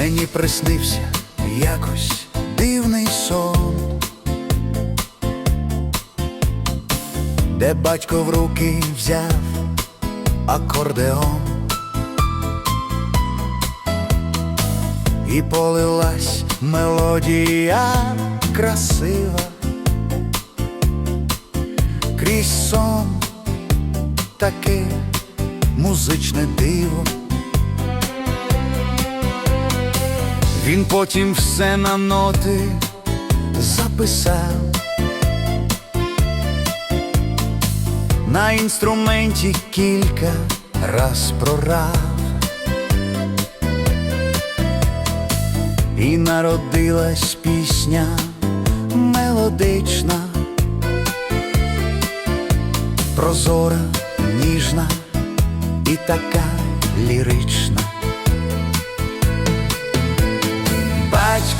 Мені приснився якось дивний сон, де батько в руки взяв акордеон. І полилась мелодія красива. Крізь сон таке музичне диво. Він потім все на ноти записав на інструменті кілька раз прорав. І народилась пісня мелодична, прозора, ніжна і така лірична.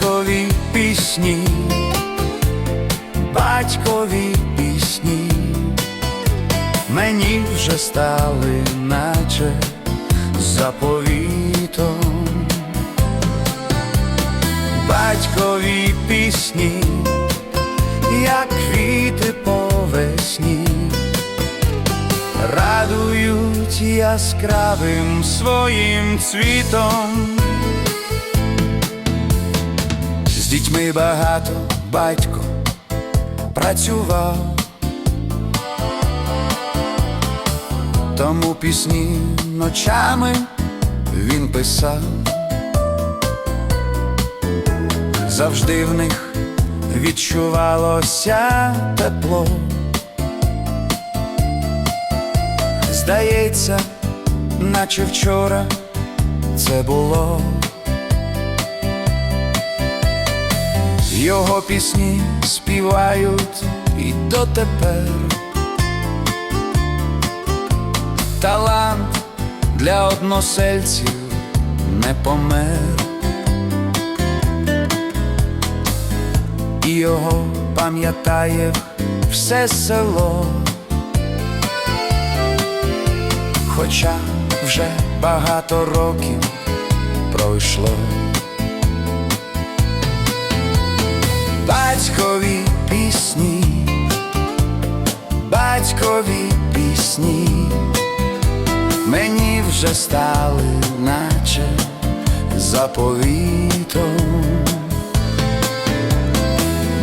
Батькові пісні, батькові пісні, мені вже стали, наче заповітом. Батькові пісні, як квіти по весні, радують яскравим своїм цвітом. Дітьми багато батько працював, тому пісні ночами він писав, завжди в них відчувалося тепло. Здається, наче вчора це було. Його пісні співають і дотепер. Талант для односельців не помер. І його пам'ятає все село. Хоча вже багато років пройшло. Батькові пісні, батькові пісні, мені вже стали, наче заповітом.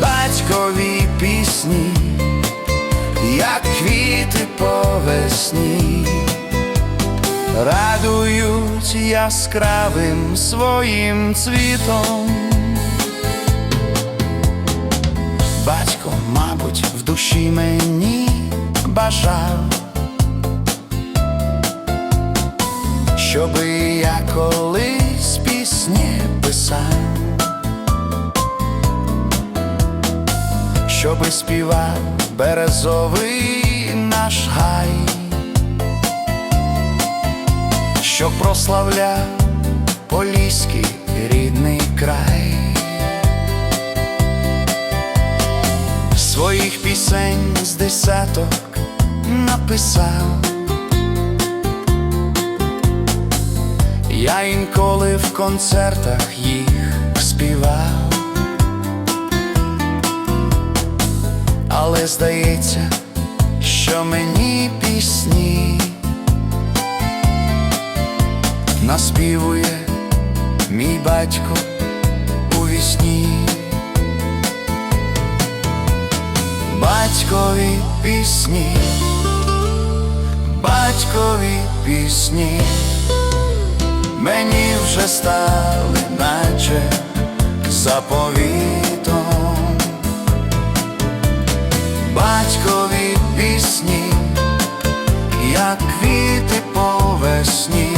Батькові пісні, як квіти по весні, радують яскравим своїм цвітом. Батько, мабуть, в душі мені бажав, щоби я колись пісні писав, щоби співав березовий наш гай, що прославляв поліський рідний край. Пісень з десяток написав. Я інколи в концертах їх співав, але здається, що мені пісні наспівує мій батько Батькові пісні, батькові пісні, мені вже стали, наче заповітом. Батькові пісні, як квіти по весні,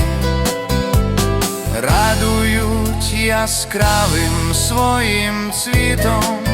радують яскравим своїм цвітом.